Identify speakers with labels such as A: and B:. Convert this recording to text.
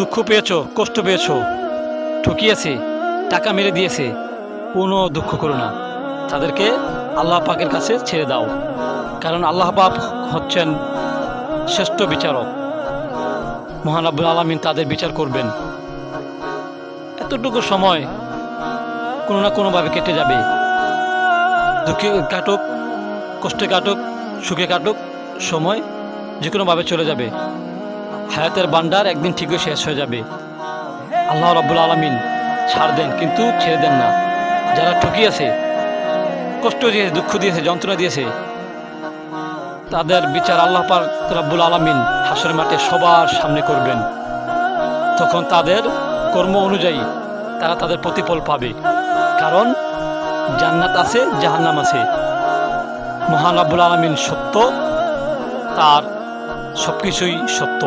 A: দুঃখ পেয়েছ, কষ্ট পেয়েছ। ঠকিয়েছে, টাকা মেরে দিয়েছে। কোনো দুঃখ করো না। তাদেরকে আল্লাহ পাকের কাছে ছেড়ে দাও। কারণ আল্লাহ পাক হচ্ছেন শ্রেষ্ঠ বিচারক। মহান আব্বুল আলমিন তাদের বিচার করবেন। এতটুকু সময় কোনো না কোনোভাবে কেটে যাবে। দুঃখে কাটুক, কষ্টে কাটুক, সুখে কাটুক, সময় যে কোনোভাবে চলে যাবে। হায়াতের বান্ডার একদিন ঠিকই শেষ হয়ে যাবে। আল্লাহ রাব্বুল আলমিন ছাড় দেন, কিন্তু ছেড়ে দেন না। যারা ঠকিয়েছে, কষ্ট দিয়েছে, দুঃখ দিয়েছে, যন্ত্রণা দিয়েছে, তাদের বিচার আল্লাহ পাক রাব্বুল আলমিন হাসর মাঠে সবার সামনে করবেন। তখন তাদের কর্ম অনুযায়ী তারা তাদের প্রতিফল পাবে। কারণ জান্নাত আছে, জাহান্নাম আছে। মহান আব্বুল আলমিন সত্য, তার সব কিছুই সত্য।